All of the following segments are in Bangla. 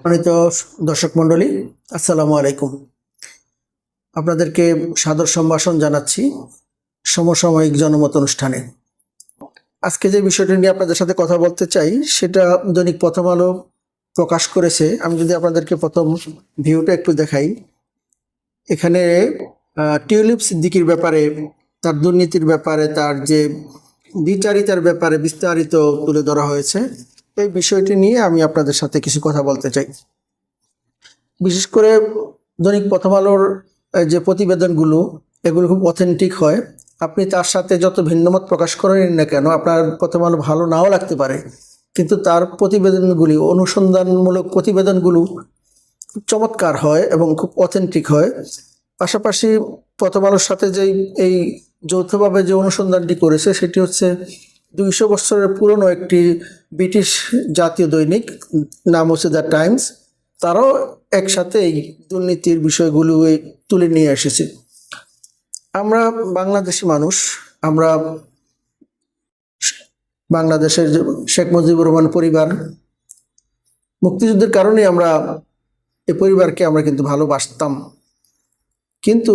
সম্মানিত দর্শক মণ্ডলী, আসসালামু আলাইকুম। আপনাদেরকে সাদর সম্ভাষণ জানাচ্ছি সমসাময়িক জনমত অনুষ্ঠানে। আজকে যে বিষয়টি নিয়ে আপনাদের সাথে কথা বলতে চাই, সেটা দৈনিক প্রথম আলো প্রকাশ করেছে। আমি যদি আপনাদেরকে প্রথম ভিউটা একটু দেখাই, এখানে টিউলিপ সিদ্দিকির ব্যাপারে, তার দুর্নীতির ব্যাপারে, তার যে দ্বিচারিতার ব্যাপারে বিস্তারিত তুলে ধরা হয়েছে। এই বিষয়টি নিয়ে আমি আপনাদের সাথে কিছু কথা বলতে চাই। বিশেষ করে দৈনিক প্রথম আলোর যে প্রতিবেদনগুলো, এগুলো খুব অথেন্টিক হয়। আপনি তার সাথে যত ভিন্নমত প্রকাশ করেন না কেন, আপনার প্রথম আলো ভালো নাও লাগতে পারে। কিন্তু তার প্রতিবেদনগুলি, অনুসন্ধানমূলক প্রতিবেদনগুলো খুব চমৎকার হয় এবং খুব অথেন্টিক হয়। পাশাপাশি প্রথম আলোর সাথে যেই, এই যৌথভাবে যে অনুসন্ধানটি করেছে, সেটি হচ্ছে দুইশো বছরের পুরনো একটি ব্রিটিশ জাতীয় দৈনিক, নাম হচ্ছে দ্য টাইমস। তারাও একসাথে এই দুর্নীতির বিষয়গুলো তুলে নিয়ে এসেছে। আমরা বাংলাদেশি মানুষ, আমরা বাংলাদেশের শেখ মুজিবুর রহমান পরিবার, মুক্তিযুদ্ধের কারণে আমরা এই পরিবারকে আমরা কিন্তু ভালোবাসতাম। কিন্তু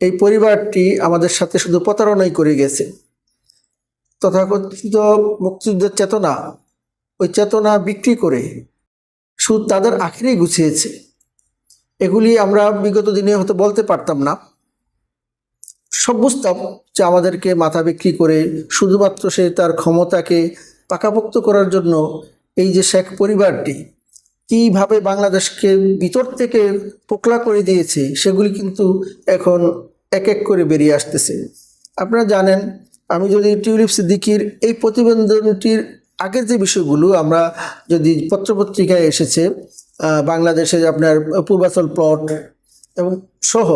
এই পরিবারটি আমাদের সাথে শুধু প্রতারণাই করে গেছে। তথাকথিত মুক্তিযুদ্ধের চেতনা, ওই চেতনা বিক্রি করে সুদ তাদের আখেরেই গুছিয়েছে। এগুলি আমরা বিগত দিনে হয়তো বলতে পারতাম না। সব বুঝতাম যে আমাদেরকে মাথা বিক্রি করে শুধুমাত্র সে তার ক্ষমতাকে পাকাপোক্ত করার জন্য এই যে শেখ পরিবারটি, কীভাবে বাংলাদেশকে ভিতর থেকে পোকলা করে দিয়েছে, সেগুলি কিন্তু এখন এক এক করে বেরিয়ে আসতেছে। আপনারা জানেন আমি যদি টিউলিপ সিদ্দিকির এই প্রতিবেদনটির আগের যে বিষয়গুলো, আমরা যদি পত্রপত্রিকায় এসেছে বাংলাদেশে আপনার পূর্বাচল প্লট এবং সহ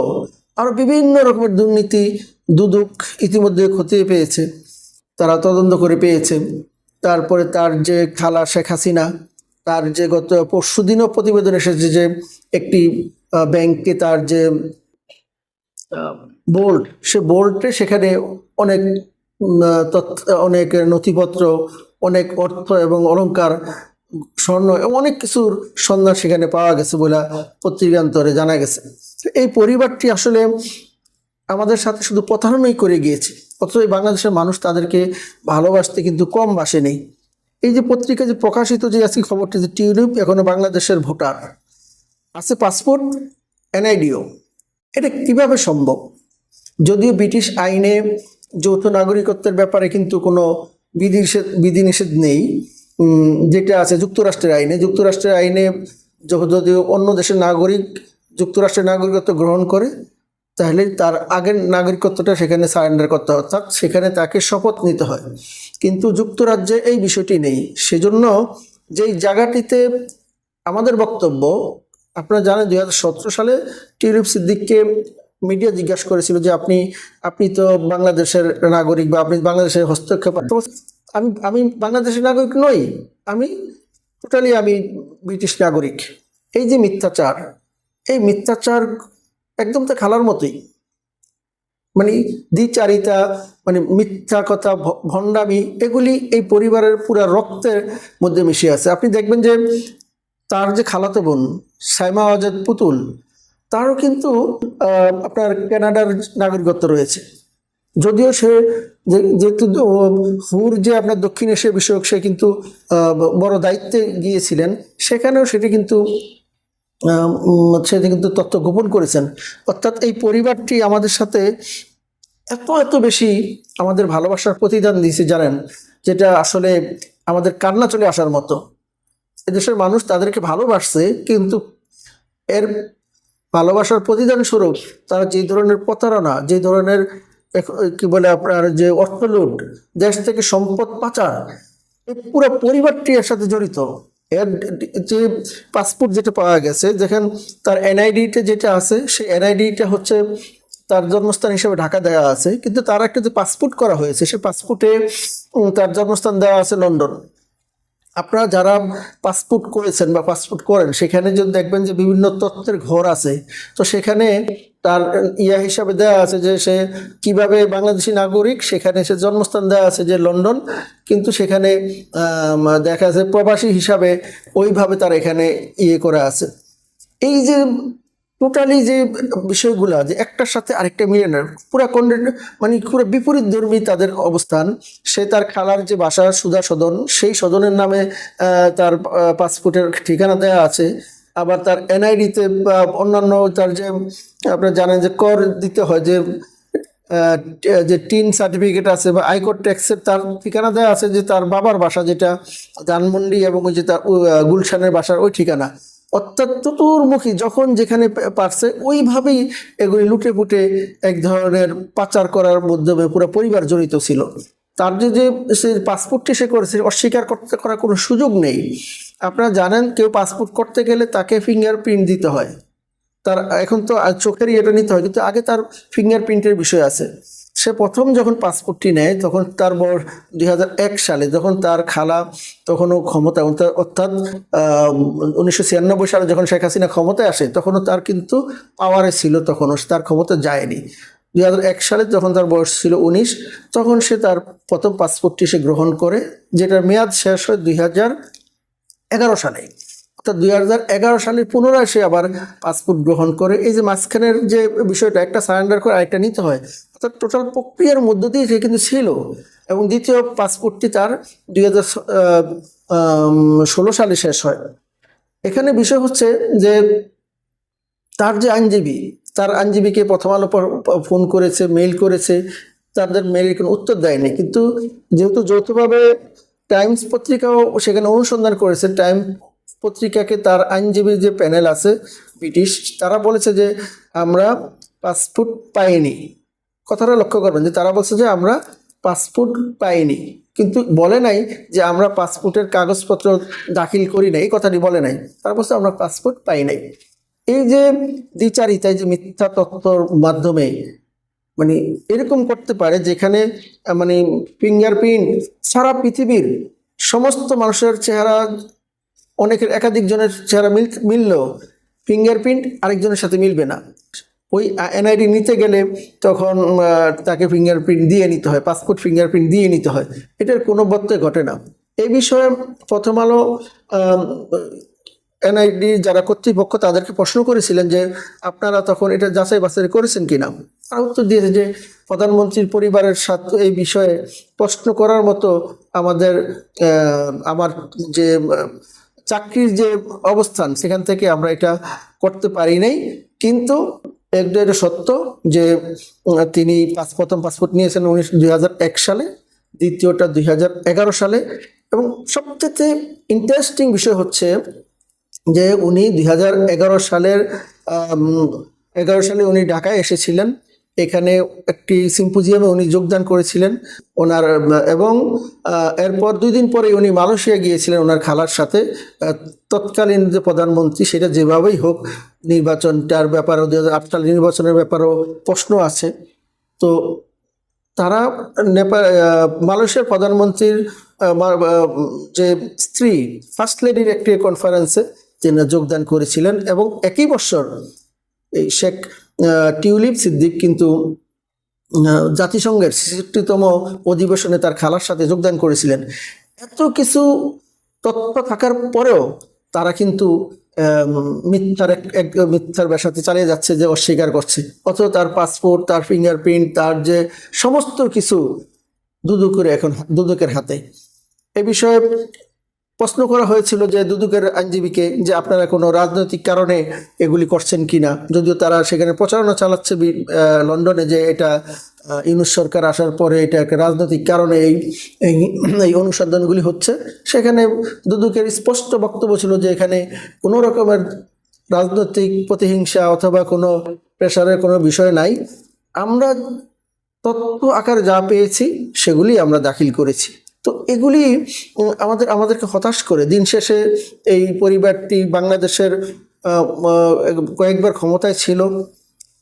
আরও বিভিন্ন রকমের দুর্নীতি, দুদক ইতিমধ্যে খতিয়ে পেয়েছে, তারা তদন্ত করে পেয়েছে। তারপরে তার যে খালা শেখ হাসিনা, তার যে গত পরশু দিনও প্রতিবেদন এসেছে যে একটি ব্যাংকে তার যে বোল্ট সে বোল্টে সেখানে অনেক অনেক নথিপত্র, অনেক অর্থ এবং অলংকার, স্বর্ণ এবং অনেক কিছুর সন্ধান সেখানে পাওয়া গেছে বলে পত্রিকান্তরে জানা গেছে। এই পরিবারটি আসলে আমাদের সাথে শুধু প্রতারণাই করে গিয়েছে, অথচ বাংলাদেশের মানুষ তাদেরকে ভালোবাসতে কিন্তু কম বাসে নেই এই যে পত্রিকা যে প্রকাশিত, যে আজকে খবরটি, যে টিউলিপ এখনও বাংলাদেশের ভোটার, আছে পাসপোর্ট, এনআইডিও। এটা কীভাবে সম্ভব? যদিও ব্রিটিশ আইনে যৌথ নাগরিকত্বের ব্যাপারে কিন্তু কোনো বিধিনিষেধ বিধিনিষেধ নেই। যেটা আছে যুক্তরাষ্ট্রের আইনে যুক্তরাষ্ট্রের আইনে যখন যদি অন্য দেশের নাগরিক যুক্তরাষ্ট্রের নাগরিকত্ব গ্রহণ করে, তাহলে তার আগের নাগরিকত্বটা সেখানে সারেন্ডার করতে হয় অর্থাৎ সেখানে তাকে শপথ নিতে হয়। কিন্তু যুক্তরাজ্যে এই বিষয়টি নেই। সেজন্য যেই জায়গাটিতে আমাদের বক্তব্য, আপনারা জানেন দুই হাজার সতেরো সালে টিউলিপ সিদ্দিককে মিডিয়া জিজ্ঞাসা করেছিল যে আপনি আপনি তো বাংলাদেশের নাগরিক বা আপনি বাংলাদেশের হস্তক্ষেপ আমি আমি বাংলাদেশের নাগরিক নই, আমি টোটালি আমি ব্রিটিশ নাগরিক। এই যে মিথ্যাচার, এই মিথ্যাচার একদম তো খেলার মতোই। মানে দ্বিচারিতা মানে মিথ্যা কথা ভণ্ডামি, এগুলি এই পরিবারের পুরা রক্তের মধ্যে মিশে আছে। আপনি দেখবেন যে তার যে খালাতো বোন, সাইমা আজাদ পুতুল তারও কিন্তু আপনার কানাডার নাগরিকত্ব রয়েছে। যদিও সে যেহেতু হুর যে আপনার দক্ষিণ এশিয়া বিষয়ক, সে কিন্তু বড় দায়িত্বে গিয়েছিলেন, সেখানেও সেটি কিন্তু সেটি কিন্তু তথ্য গোপন করেছেন। অর্থাৎ এই পরিবারটি আমাদের সাথে এত এত বেশি আমাদের ভালোবাসার প্রতিদান দিয়েছে, জানেন, যেটা আসলে আমাদের কান্না চলে আসার মতো। এদেশের মানুষ তাদেরকে ভালোবাসছে, কিন্তু এর ভালোবাসার প্রতিদান স্বরূপ, তারা যে ধরনের প্রতারণা, যে ধরনের কি বলে আপনার যে অর্থলুট দেশ থেকে সম্পদ পাচার এই পুরো পরিবারটি এর সাথে জড়িত। এর যে পাসপোর্ট যেটা পাওয়া গেছে যেখানে তার এনআইডিতে যেটা আছে, সেই এনআইডিটা হচ্ছে তার জন্মস্থান হিসেবে ঢাকা দেওয়া আছে, কিন্তু তার একটা যে পাসপোর্ট করা হয়েছে সেই পাসপোর্টে তার জন্মস্থান দেওয়া আছে লন্ডন। আপনারা যারা পাসপোর্ট করেছেন বা পাসপোর্ট করেন, সেখানে যদি দেখবেন যে বিভিন্ন তত্ত্বের ঘর আছে, তো সেখানে তার ইয়া হিসাবে দেওয়া আছে যে সে কীভাবে বাংলাদেশি নাগরিক, সেখানে সে জন্মস্থান দেওয়া আছে যে লন্ডন, কিন্তু সেখানে দেখা যাচ্ছে প্রবাসী হিসাবে ওইভাবে তার এখানে ইয়ে করা আছে। এই যে টোটালি যে বিষয়গুলা, যে একটার সাথে আরেকটা মিলে না, পুরা কন্ডেন মানে পুরো বিপরীত ধর্মী তাদের অবস্থান, সে তার খালার যে বাসা, সুধা সদন, সেই সদনের নামে তার পাসপোর্টের ঠিকানা দেওয়া আছে। আবার তার এনআইডিতে বা অন্যান্য তার যে, আপনারা জানেন যে কর দিতে হয়, যে যে টিন সার্টিফিকেট আছে বা আয়কর ট্যাক্সের তার ঠিকানা দেওয়া আছে যে তার বাবার বাসা যেটা, ধানমন্ডি এবং ওই যে তার গুলশানের বাসার ওই ঠিকানা। অর্থাৎ যখন যেখানে পারছে ওইভাবেই এগুলি লুটে পুটে এক ধরনের পাচার করার মাধ্যমে পুরো পরিবার জড়িত ছিল। তার যে যে সে পাসপোর্টটি সে করেছে, অস্বীকার করতে করার কোনো সুযোগ নেই। আপনারা জানেন, কেউ পাসপোর্ট করতে গেলে তাকে ফিঙ্গারপ্রিন্ট দিতে হয়। তার, এখন তো চোখেরই এটা নিতে হয়, কিন্তু আগে তার ফিঙ্গারপ্রিন্টের বিষয় আছে। সে প্রথম যখন পাসপোর্টটি নেয়, তখন তার বয়স দুই সালে, যখন তার খালা তখনও ক্ষমতা অর্থাৎ- অর্থাৎ উনিশশো ছিয়ানব্বই সালে যখন শেখ হাসিনা ক্ষমতায় আসে, তখনও তার কিন্তু পাওয়ারে ছিল, তখনও তার ক্ষমতা যায়নি। দুই হাজার এক সালে যখন তার বয়স ছিল উনিশ, তখন সে তার প্রথম পাসপোর্টটি সে গ্রহণ করে, যেটার মেয়াদ শেষ হয় দুই এগারো সালে। অর্থাৎ দুই হাজার এগারো সালে পুনরায় সে আবার পাসপোর্ট গ্রহণ করে। এই যে মাঝখানের যে বিষয়টা, একটা সারেন্ডার করে আরেকটা নিতে হয় অর্থাৎ টোটাল প্রক্রিয়ার মধ্য দিয়ে সে কিন্তু ছিল। এবং দ্বিতীয় পাসপোর্টটি তার দুই ষোলো সালে শেষ হয়। এখানে বিষয় হচ্ছে যে তার যে আইনজীবী, তার আইনজীবীকে প্রথম আলো ফোন করেছে মেইল করেছে, তাদের মেইলের কোনো উত্তর দেয়নি। কিন্তু যেহেতু যৌথভাবে টাইমস পত্রিকাও সেখানে অনুসন্ধান করেছে টাইম পত্রিকাকে তার আইনজীবীর যে প্যানেল আছে, ব্রিটিশ, তারা বলেছে যে আমরা পাসপোর্ট পাইনি। কথাটা লক্ষ্য করবেন যে তারা বলছে যে আমরা পাসপোর্ট পাইনি। কিন্তু বলে নাই যে আমরা পাসপোর্টের কাগজপত্র দাখিল করি নাই, এই কথাটি বলে নাই। তারা বলছে আমরা পাসপোর্ট পাই নাই। এই যে দ্বিচারিতা, এই যে মিথ্যা তথ্যর মাধ্যমে মানে এরকম করতে পারে যেখানে মানে ফিঙ্গারপ্রিন্ট সারা পৃথিবীর সমস্ত মানুষের চেহারা, অনেকের একাধিক জনের চেহারা মিল, মিললেও ফিঙ্গারপ্রিন্ট আরেকজনের সাথে মিলবে না। ওই এনআইডি নিতে গেলে তখন তাকে ফিঙ্গারপ্রিন্ট দিয়ে নিতে হয় পাসপোর্ট ফিঙ্গারপ্রিন্ট দিয়ে নিতে হয়। এটার কোনো বত্তে ঘটে না। এই বিষয়ে প্রথম আলো এনআইডি যারা কর্তৃপক্ষ তাদেরকে প্রশ্ন করেছিলেন যে, আপনারা তখন এটা যাচাই বাছাই করেছেন কিনা? তারা উত্তর দিয়েছে যে, প্রধানমন্ত্রীর পরিবারের সাথে এই বিষয়ে প্রশ্ন করার মতো আমাদের আমার যে চাকরির যে অবস্থান, সেখান থেকে আমরা এটা করতে পারি নাই। কিন্তু একটা এটা সত্য যে তিনি পাস, প্রথম পাসপোর্ট নিয়েছেন উনিশ, দুই সালে, দ্বিতীয়টা দুই হাজার এগারো সালে এবং সবচেয়ে ইন্টারেস্টিং বিষয় হচ্ছে যে উনি দু হাজার এগারো সালের এগারো সালে উনি ঢাকায় এসেছিলেন। এখানে একটি সিম্পোজিয়ামে উনি যোগদান করেছিলেন ওনার, এবং এরপর দুই দিন পরে উনি মালয়েশিয়া গিয়েছিলেন ওনার খালার সাথে। তৎকালীন যে প্রধানমন্ত্রী, সেটা যেভাবেই হোক, নির্বাচনটার ব্যাপারেও দু হাজার আট নির্বাচনের ব্যাপারেও প্রশ্ন আছে। তো তারা নেপাল মালয়েশিয়ার প্রধানমন্ত্রীর যে স্ত্রী, ফার্স্ট লেডির একটি কনফারেন্সে তিনি যোগদান করেছিলেন এবং একই বছর এই শেখ টিউলিপ সিদ্দিক কিন্তু জাতিসংঘের ছেষট্টিতম অধিবেশনে তার খালার সাথে যোগদান করেছিলেন। এত কিছু তথ্য থাকার পরেও তারা কিন্তু মিথ্যার এক মিথ্যার ব্যবসাতে চালিয়ে যাচ্ছে যে অস্বীকার করছে। অথচ তার পাসপোর্ট, তার ফিঙ্গারপ্রিন্ট, তার যে সমস্ত কিছু দুদুকের এখন, দুদুকের হাতে। এ বিষয়ে প্রশ্ন করা হয়েছিল যে দুদুকের আইনজীবীকে যে আপনারা কোনো রাজনৈতিক কারণে এগুলি করছেন কিনা। যদিও তারা সেখানে প্রচারণা চালাচ্ছে লন্ডনে যে এটা ইউনুস সরকার আসার পরে এটা একটা রাজনৈতিক কারণে এই, এই- এই অনুসন্ধানগুলি হচ্ছে। সেখানে দুদুকের স্পষ্ট বক্তব্য ছিল যে এখানে কোনো রকমের রাজনৈতিক প্রতিহিংসা অথবা কোনো প্রেশারের কোনো বিষয় নাই। আমরা তথ্য আকারে যা পেয়েছি সেগুলি আমরা দাখিল করেছি। তো এগুলি আমাদের, আমাদেরকে হতাশ করে। দিন শেষে এই পরিবারটি বাংলাদেশের কয়েকবার ক্ষমতায় ছিল।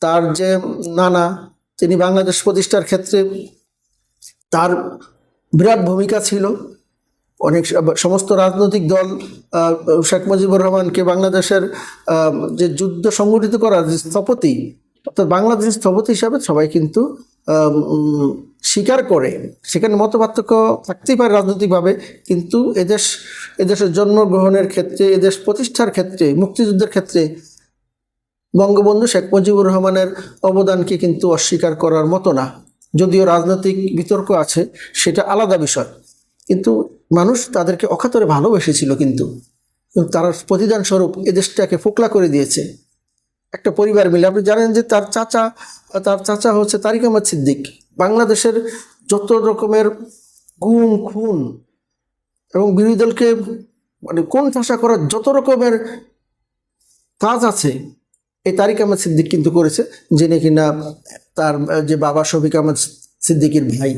তার যে নানা, তিনি বাংলাদেশ প্রতিষ্ঠার ক্ষেত্রে তার বিরাট ভূমিকা ছিল। অনেক সমস্ত রাজনৈতিক দল শেখ মুজিবুর রহমানকে বাংলাদেশের যে যুদ্ধ সংগঠিত করার স্থপতি, অর্থাৎ বাংলাদেশের স্থপতি হিসাবে সবাই কিন্তু স্বীকার করে। সেখানে মত পার্থক্য থাকতেই পারে রাজনৈতিকভাবে, কিন্তু এদেশ, এদেশের জন্মগ্রহণের ক্ষেত্রে, এদেশ প্রতিষ্ঠার ক্ষেত্রে, মুক্তিযুদ্ধের ক্ষেত্রে বঙ্গবন্ধু শেখ মুজিবুর রহমানের অবদানকে কিন্তু অস্বীকার করার মতো না। যদিও রাজনৈতিক বিতর্ক আছে, সেটা আলাদা বিষয়। কিন্তু মানুষ তাদেরকে অকাতরে ভালোবেসেছিল কিন্তু। তারা প্রতিদান স্বরূপ এ দেশটাকে ফোকলা করে দিয়েছে। একটা পরিবার মিলে। আপনি জানেন যে তার চাচা তার চাচা হচ্ছে তারিক আহমদ সিদ্দিক। বাংলাদেশের যত রকমের গুম খুন এবং বিরোধী দলকে মানে কোন ঠাসা করার যত রকমের কাজ আছে, এই তারিক আহমদ সিদ্দিক কিন্তু করেছে, যিনি কিনা তার যে বাবা শফিক আহমদ সিদ্দিকির ভাই।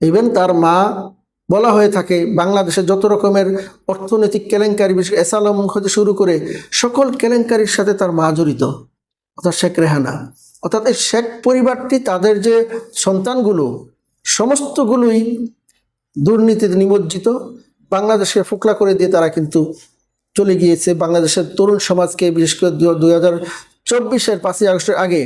ইভেন তার মা বলা হয়ে থাকে, বাংলাদেশে যত রকমের অর্থনৈতিক কেলেঙ্কারি বিশেষ এসালাম হতে শুরু করে সকল কেলেঙ্কারির সাথে তার মা জড়িত, অর্থাৎ শেখ রেহানা। অর্থাৎ এই শেখ পরিবারটি তাদের যে সন্তানগুলো, সমস্তগুলোই দুর্নীতিতে নিমজ্জিত, বাংলাদেশকে ফোকলা করে দিয়ে তারা কিন্তু চলে গিয়েছে। বাংলাদেশের তরুণ সমাজকে, বিশেষ করে দু হাজার চব্বিশের পাঁচই আগস্টের আগে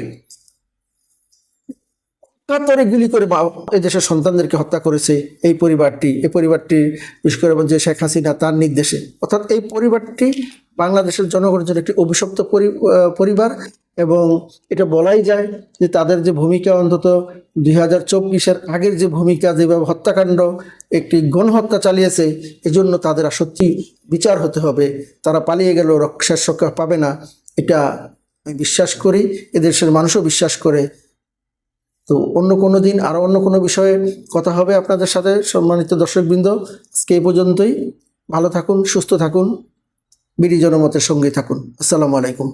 কাতরে গুলি করে এই দেশের সন্তানদেরকে হত্যা করেছে এই পরিবারটি। এই পরিবারটি বিশেষ করে যে শেখ হাসিনা তার নির্দেশে। অর্থাৎ এই পরিবারটি বাংলাদেশের জনগণের জন্য একটি অভিশপ্ত পরি- পরিবার এবং এটা বলাই যায় যে তাদের যে ভূমিকা অন্তত দুই হাজার চব্বিশের আগের যে ভূমিকা যেভাবে হত্যাকাণ্ড একটি গণহত্যা চালিয়েছে, এজন্য তাদের সত্যি বিচার হতে হবে। তারা পালিয়ে গেল শেষ রক্ষা পাবে না। এটা আমি বিশ্বাস করি, এদেশের মানুষও বিশ্বাস করে। তো অন্য কোনো দিন আরও অন্য কোনো বিষয়ে কথা হবে আপনাদের সাথে, সম্মানিত দর্শকবৃন্দ। আজকে এই পর্যন্তই। ভালো থাকুন, সুস্থ থাকুন বিডি জনমতের সঙ্গে থাকুন। আসসালামু আলাইকুম।